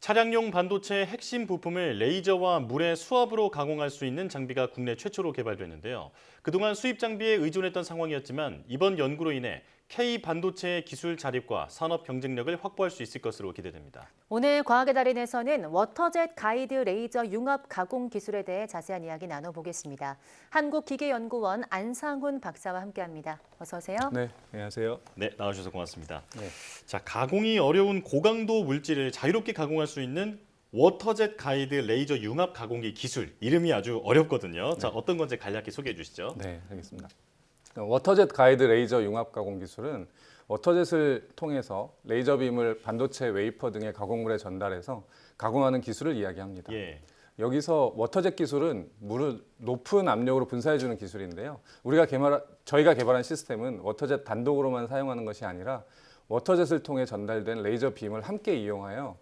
차량용 반도체 핵심 부품을 레이저와 물의 수압으로 가공할 수 있는 장비가 국내 최초로 개발됐는데요. 그동안 수입 장비에 의존했던 상황이었지만 이번 연구로 인해 K 반도체의 기술 자립과 산업 경쟁력을 확보할 수 있을 것으로 기대됩니다. 오늘 과학의 달인에서는 워터젯 가이드 레이저 융합 가공 기술에 대해 자세한 이야기 나눠보겠습니다. 한국기계연구원 안상훈 박사와 함께합니다. 어서 오세요. 네, 안녕하세요. 네, 나와주셔서 고맙습니다. 네. 자, 가공이 어려운 고강도 물질을 자유롭게 가공할 수 있는 워터젯 가이드 레이저 융합 가공기 기술 이름이 아주 어렵거든요. 자, 어떤 건지 간략히 소개해 주시죠. 네, 알겠습니다. 워터젯 가이드 레이저 융합 가공 기술은 워터젯을 통해서 레이저 빔을 반도체 웨이퍼 등의 가공물에 전달해서 가공하는 기술을 이야기합니다. 예. 여기서 워터젯 기술은 물을 높은 압력으로 분사해 주는 기술인데요. 우리가 개발 저희가 개발한 시스템은 워터젯 단독으로만 사용하는 것이 아니라 워터젯을 통해 전달된 레이저 빔을 함께 이용하여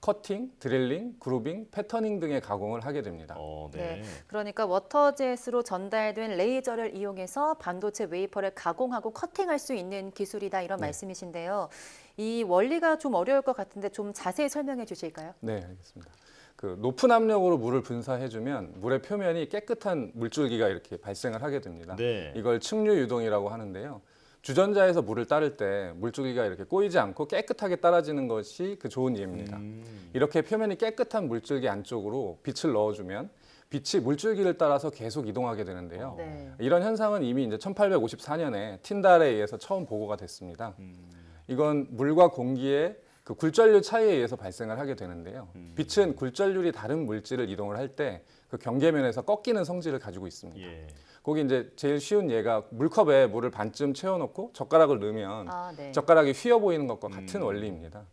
커팅, 드릴링, 그루빙, 패터닝 등의 가공을 하게 됩니다. 어, 네. 네. 그러니까 워터젯으로 전달된 레이저를 이용해서 반도체 웨이퍼를 가공하고 커팅할 수 있는 기술이다 이런 네. 말씀이신데요. 이 원리가 좀 어려울 것 같은데 좀 자세히 설명해 주실까요? 네, 알겠습니다. 그 높은 압력으로 물을 분사해주면 물의 표면이 깨끗한 물줄기가 이렇게 발생을 하게 됩니다. 네. 이걸 층류 유동이라고 하는데요. 주전자에서 물을 따를 때 물줄기가 이렇게 꼬이지 않고 깨끗하게 따라지는 것이 그 좋은 예입니다. 음, 이렇게 표면이 깨끗한 물줄기 안쪽으로 빛을 넣어주면 빛이 물줄기를 따라서 계속 이동하게 되는데요. 네. 이런 현상은 이미 이제 1854년에 틴달에 의해서 처음 보고가 됐습니다. 음. 이건 물과 공기의 그 굴절률 차이에 의해서 발생을 하게 되는데요. 음. 빛은 굴절률이 다른 물질을 이동을 할 때 그 경계면에서 꺾이는 성질을 가지고 있습니다. 예. 거기 이제 제일 쉬운 예가 물컵에 물을 반쯤 채워놓고 젓가락을 넣으면 아, 네. 젓가락이 휘어 보이는 것과 같은 음. 원리입니다.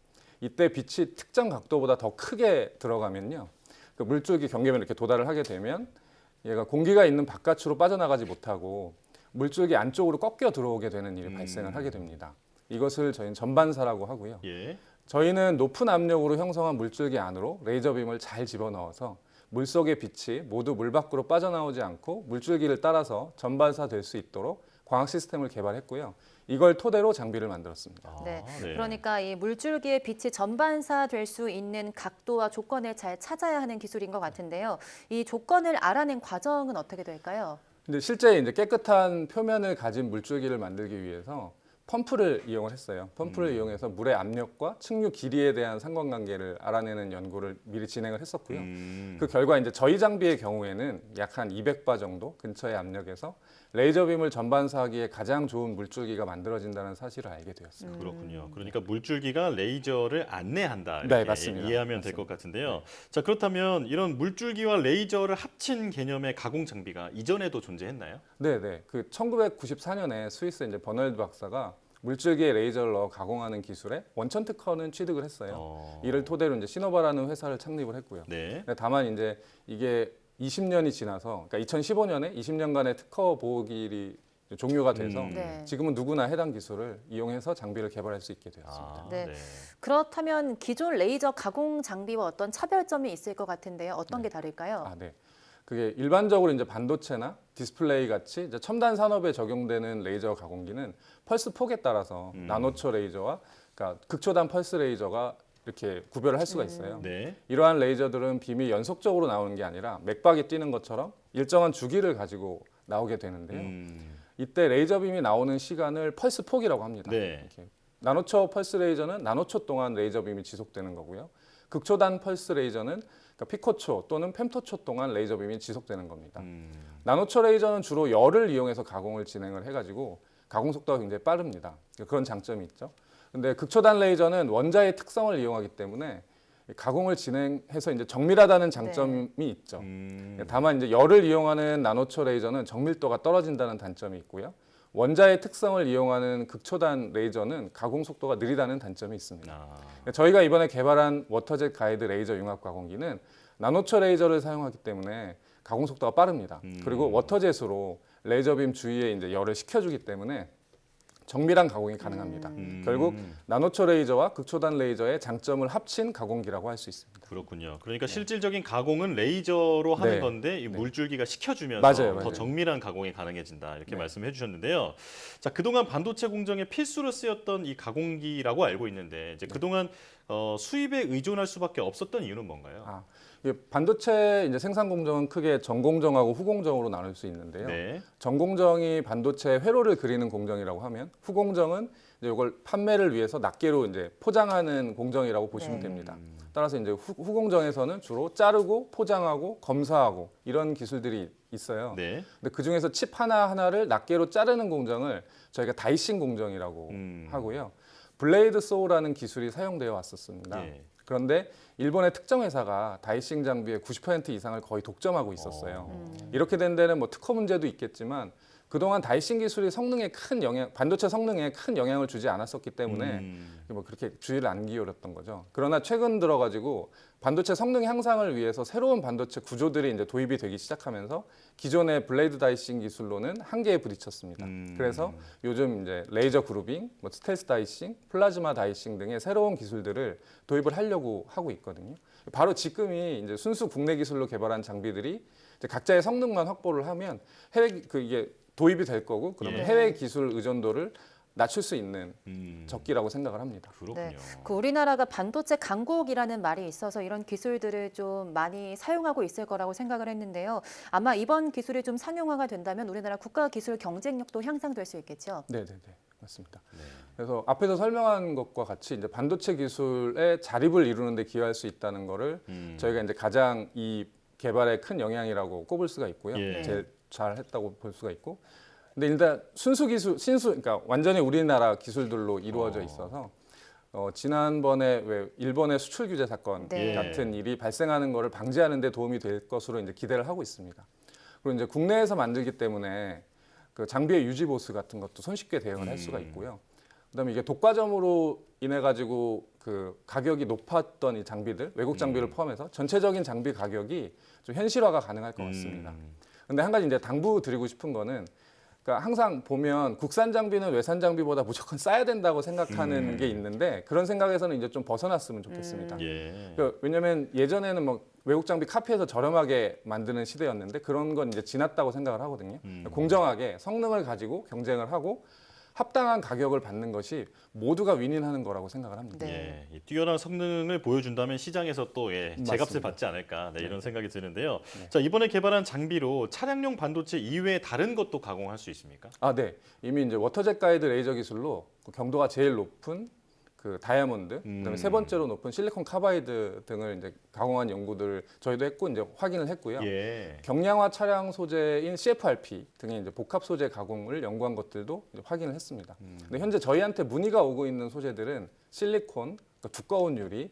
이때 빛이 특정 각도보다 더 크게 들어가면요. 그 물줄기 경계면 이렇게 도달을 하게 되면 얘가 공기가 있는 바깥으로 빠져나가지 못하고 물줄기 안쪽으로 꺾여 들어오게 되는 일이 음. 발생을 하게 됩니다. 이것을 저희는 전반사라고 하고요. 예. 저희는 높은 압력으로 형성한 물줄기 안으로 레이저 빔을 잘 집어넣어서 물 속의 빛이 모두 물 밖으로 빠져나오지 않고 물줄기를 따라서 전반사 될 수 있도록 광학 시스템을 개발했고요. 이걸 토대로 장비를 만들었습니다. 아, 네. 그러니까 이 물줄기의 빛이 전반사 될 수 있는 각도와 조건을 잘 찾아야 하는 기술인 것 같은데요. 이 조건을 알아낸 과정은 어떻게 될까요? 근데 실제 이제 깨끗한 표면을 가진 물줄기를 만들기 위해서 펌프를 이용을 했어요. 펌프를 음. 이용해서 물의 압력과 층류 길이에 대한 상관관계를 알아내는 연구를 미리 진행을 했었고요. 음, 그 결과 이제 저희 장비의 경우에는 약 한 200바 정도 근처의 압력에서 레이저 빔을 전반사하기에 가장 좋은 물줄기가 만들어진다는 사실을 알게 되었습니다. 그렇군요. 그러니까 물줄기가 레이저를 안내한다 이렇게 네, 맞습니다. 이해하면 될 것 같은데요. 자 그렇다면 이런 물줄기와 레이저를 합친 개념의 가공 장비가 이전에도 존재했나요? 네, 네. 그 1994년에 스위스 이제 버널드 박사가 물줄기에 레이저를 넣어 가공하는 기술에 원천 특허는 취득을 했어요. 어, 이를 토대로 이제 시노바라는 회사를 창립을 했고요. 네. 다만 이제 이게 20년이 지나서 그러니까 2015년에 20년간의 특허 보호 기일이 이제 종료가 돼서 음. 네. 지금은 누구나 해당 기술을 이용해서 장비를 개발할 수 있게 되었습니다. 아, 네. 네. 그렇다면 기존 레이저 가공 장비와 어떤 차별점이 있을 것 같은데요. 어떤 게 다를까요? 아, 네. 그게 일반적으로 이제 반도체나 디스플레이 같이 이제 첨단 산업에 적용되는 레이저 가공기는 펄스 폭에 따라서 음. 나노초 레이저와 그러니까 극초단 펄스 레이저가 이렇게 구별을 할 수가 있어요. 네. 이러한 레이저들은 빔이 연속적으로 나오는 게 아니라 맥박이 뛰는 것처럼 일정한 주기를 가지고 나오게 되는데요. 음, 이때 레이저 빔이 나오는 시간을 펄스 폭이라고 합니다. 네. 이렇게 나노초 펄스 레이저는 나노초 동안 레이저 빔이 지속되는 거고요. 극초단 펄스 레이저는 그러니까 피코초 또는 펜토초 동안 레이저 빔이 지속되는 겁니다. 음, 나노초 레이저는 주로 열을 이용해서 가공을 진행을 해가지고 가공 속도가 굉장히 빠릅니다. 그런 장점이 있죠. 근데 극초단 레이저는 원자의 특성을 이용하기 때문에 가공을 진행해서 이제 정밀하다는 장점이 있죠. 음, 다만 이제 열을 이용하는 나노초 레이저는 정밀도가 떨어진다는 단점이 있고요. 원자의 특성을 이용하는 극초단 레이저는 가공 속도가 느리다는 단점이 있습니다. 아, 저희가 이번에 개발한 워터젯 가이드 레이저 융합 가공기는 나노초 레이저를 사용하기 때문에 가공 속도가 빠릅니다. 음. 그리고 워터젯으로 레이저 빔 주위에 이제 열을 식혀주기 때문에 정밀한 가공이 가능합니다. 음, 결국 나노초 레이저와 극초단 레이저의 장점을 합친 가공기라고 할 수 있습니다. 그렇군요. 그러니까 실질적인 가공은 레이저로 하는 네. 건데 이 네. 물줄기가 식혀주면서 맞아요, 더 맞아요. 정밀한 가공이 가능해진다 이렇게 네. 말씀해 주셨는데요. 자 그동안 반도체 공정에 필수로 쓰였던 이 가공기라고 알고 있는데 이제 그동안 어, 수입에 의존할 수밖에 없었던 이유는 뭔가요? 아, 이게 반도체 이제 생산 공정은 크게 전공정하고 후공정으로 나눌 수 있는데요. 네. 전공정이 반도체 회로를 그리는 공정이라고 하면 후공정은 이제 이걸 판매를 위해서 낱개로 이제 포장하는 공정이라고 보시면 네. 됩니다. 음. 따라서 이제 후, 후공정에서는 주로 자르고 포장하고 검사하고 이런 기술들이 있어요. 네. 근데 그 중에서 칩 하나 하나를 낱개로 자르는 공정을 저희가 다이싱 공정이라고 음. 하고요. 블레이드 소우라는 기술이 사용되어 왔었습니다. 예. 그런데 일본의 특정 회사가 다이싱 장비의 90% 이상을 거의 독점하고 있었어요. 음. 이렇게 된 데는 뭐 특허 문제도 있겠지만 그동안 다이싱 기술이 성능에 큰 영향, 반도체 성능에 큰 영향을 주지 않았었기 때문에 음. 뭐 그렇게 주의를 안 기울였던 거죠. 그러나 최근 들어가지고 반도체 성능 향상을 위해서 새로운 반도체 구조들이 이제 도입이 되기 시작하면서 기존의 블레이드 다이싱 기술로는 한계에 부딪혔습니다. 음. 그래서 요즘 이제 레이저 그루빙, 뭐 스텔스 다이싱, 플라즈마 다이싱 등의 새로운 기술들을 도입을 하려고 하고 있거든요. 바로 지금이 이제 순수 국내 기술로 개발한 장비들이 각자의 성능만 확보를 하면 해외 그 이게 도입이 될 거고 그러면 예. 해외 기술 의존도를 낮출 수 있는 음. 적기라고 생각을 합니다. 그렇군요. 네. 그 우리나라가 반도체 강국이라는 말이 있어서 이런 기술들을 좀 많이 사용하고 있을 거라고 생각을 했는데요. 아마 이번 기술이 좀 상용화가 된다면 우리나라 국가 기술 경쟁력도 향상될 수 있겠죠. 네, 네, 네. 맞습니다. 네. 그래서 앞에서 설명한 것과 같이 이제 반도체 기술의 자립을 이루는 데 기여할 수 있다는 거를 음. 저희가 이제 가장 이 개발에 큰 영향이라고 꼽을 수가 있고요. 예. 제일 잘 했다고 볼 수가 있고. 근데 일단 순수 기술, 신수, 그러니까 완전히 우리나라 기술들로 이루어져 어. 있어서 어, 지난번에 왜 일본의 수출 규제 사건 네. 같은 일이 발생하는 것을 방지하는 데 도움이 될 것으로 이제 기대를 하고 있습니다. 그리고 이제 국내에서 만들기 때문에 그 장비의 유지 보수 같은 것도 손쉽게 대응을 할 수가 음. 있고요. 그다음에 이게 독과점으로 인해 가지고 그 가격이 높았던 이 장비들 외국 장비를 음. 포함해서 전체적인 장비 가격이 좀 현실화가 가능할 것 같습니다. 음. 근데 한 가지 이제 당부 드리고 싶은 거는 그러니까 항상 보면 국산 장비는 외산 장비보다 무조건 싸야 된다고 생각하는 음. 게 있는데 그런 생각에서는 이제 좀 벗어났으면 좋겠습니다. 음. 예. 그 왜냐하면 예전에는 뭐 외국 장비 카피해서 저렴하게 만드는 시대였는데 그런 건 이제 지났다고 생각을 하거든요. 음. 공정하게 성능을 가지고 경쟁을 하고 합당한 가격을 받는 것이 모두가 윈윈하는 거라고 생각을 합니다. 네. 예, 이 뛰어난 성능을 보여준다면 시장에서 또 예, 제값을. 받지 않을까 네, 이런 네. 생각이 드는데요. 네. 자 이번에 개발한 장비로 차량용 반도체 이외에 다른 것도 가공할 수 있습니까? 아, 네. 이미 이제 워터젯 가이드 레이저 기술로 그 경도가 제일 높은 그 다이아몬드, 그다음에 음. 세 번째로 높은 실리콘 카바이드 등을 이제 가공한 연구들 저희도 했고 이제 확인을 했고요. 예. 경량화 차량 소재인 CFRP 등의 이제 복합 소재 가공을 연구한 것들도 이제 확인을 했습니다. 음. 근데 현재 저희한테 문의가 오고 있는 소재들은 실리콘, 그러니까 두꺼운 유리,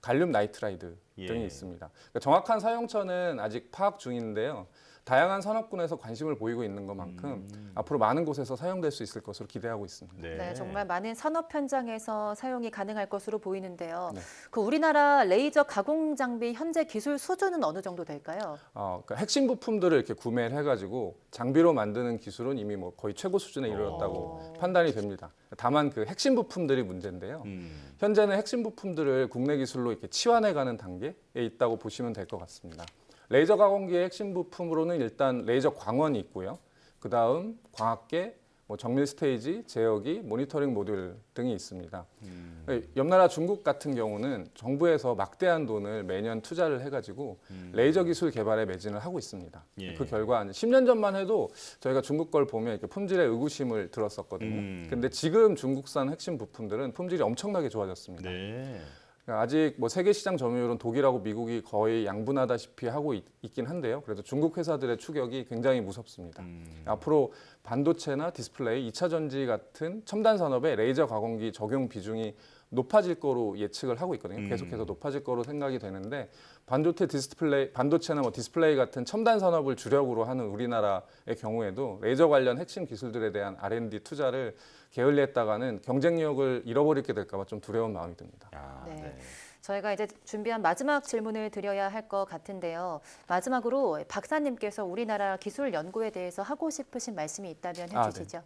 갈륨 나이트라이드 예. 등이 있습니다. 그러니까 정확한 사용처는 아직 파악 중인데요. 다양한 산업군에서 관심을 보이고 있는 것만큼 음. 앞으로 많은 곳에서 사용될 수 있을 것으로 기대하고 있습니다. 네. 네, 정말 많은 산업 현장에서 사용이 가능할 것으로 보이는데요. 네. 그 우리나라 레이저 가공 장비 현재 기술 수준은 어느 정도 될까요? 어, 그러니까 핵심 부품들을 이렇게 구매를 해가지고 장비로 만드는 기술은 이미 뭐 거의 최고 수준에 이르렀다고 어. 판단이 됩니다. 다만 그 핵심 부품들이 문제인데요. 음. 현재는 핵심 부품들을 국내 기술로 이렇게 치환해가는 단계에 있다고 보시면 될 것 같습니다. 레이저 가공기의 핵심 부품으로는 일단 레이저 광원이 있고요. 그 다음 광학계, 뭐 정밀 스테이지, 제어기, 모니터링 모듈 등이 있습니다. 음. 옆 나라 중국 같은 경우는 정부에서 막대한 돈을 매년 투자를 해가지고 음. 레이저 기술 개발에 매진을 하고 있습니다. 예. 그 결과 한 10년 전만 해도 저희가 중국 걸 보면 이렇게 품질에 의구심을 들었었거든요. 음. 근데 지금 중국산 핵심 부품들은 품질이 엄청나게 좋아졌습니다. 네. 그러니까 아직 뭐 세계 시장 점유율은 독일하고 미국이 거의 양분하다시피 하고 있, 긴 한데요. 그래도 중국 회사들의 추격이 굉장히 무섭습니다. 음. 앞으로 반도체나 디스플레이, 2차 전지 같은 첨단 산업에 레이저 가공기 적용 비중이 높아질 거로 예측을 하고 있거든요. 음. 계속해서 높아질 거로 생각이 되는데 반도체 디스플레이, 반도체나 뭐 디스플레이 같은 첨단 산업을 주력으로 하는 우리나라의 경우에도 레이저 관련 핵심 기술들에 대한 R&D 투자를 게을리했다가는 경쟁력을 잃어버리게 될까봐 좀 두려운 마음이 듭니다. 아, 네. 네. 저희가 이제 준비한 마지막 질문을 드려야 할 것 같은데요. 마지막으로 박사님께서 우리나라 기술 연구에 대해서 하고 싶으신 말씀이 있다면 아, 네. 해주시죠.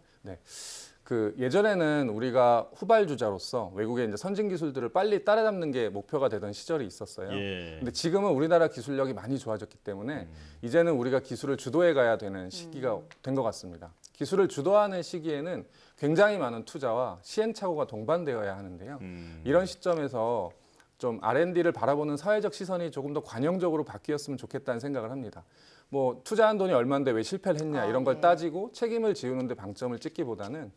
그 예전에는 우리가 후발주자로서 외국의 이제 선진 기술들을 빨리 따라잡는 게 목표가 되던 시절이 있었어요. 예. 근데 지금은 우리나라 기술력이 많이 좋아졌기 때문에 이제는 우리가 기술을 주도해 가야 되는 시기가 된것 같습니다. 기술을 주도하는 시기에는 굉장히 많은 투자와 시행착오가 동반되어야 하는데요. 음. 이런 시점에서 좀 R&D를 바라보는 사회적 시선이 조금 더 관용적으로 바뀌었으면 좋겠다는 생각을 합니다. 뭐 투자한 돈이 얼마인데 왜 실패를 했냐 아, 이런 걸 네. 따지고 책임을 지우는데 방점을 찍기보다는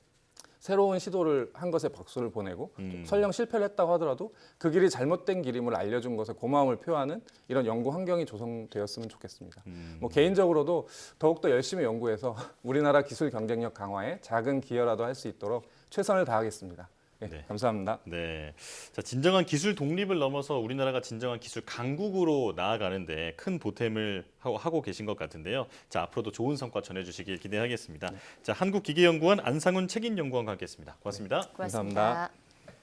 새로운 시도를 한 것에 박수를 보내고 음. 설령 실패를 했다고 하더라도 그 길이 잘못된 길임을 알려준 것에 고마움을 표하는 이런 연구 환경이 조성되었으면 좋겠습니다. 음. 뭐 개인적으로도 더욱더 열심히 연구해서 우리나라 기술 경쟁력 강화에 작은 기여라도 할 수 있도록 최선을 다하겠습니다. 네, 네. 감사합니다. 네. 자, 진정한 기술 독립을 넘어서 우리나라가 진정한 기술 강국으로 나아가는데 큰 보탬을 하고, 하고 계신 것 같은데요. 자, 앞으로도 좋은 성과 전해주시길 기대하겠습니다. 자, 한국기계연구원 안상훈 책임연구원과 함께했습니다. 고맙습니다. 고맙습니다. 감사합니다.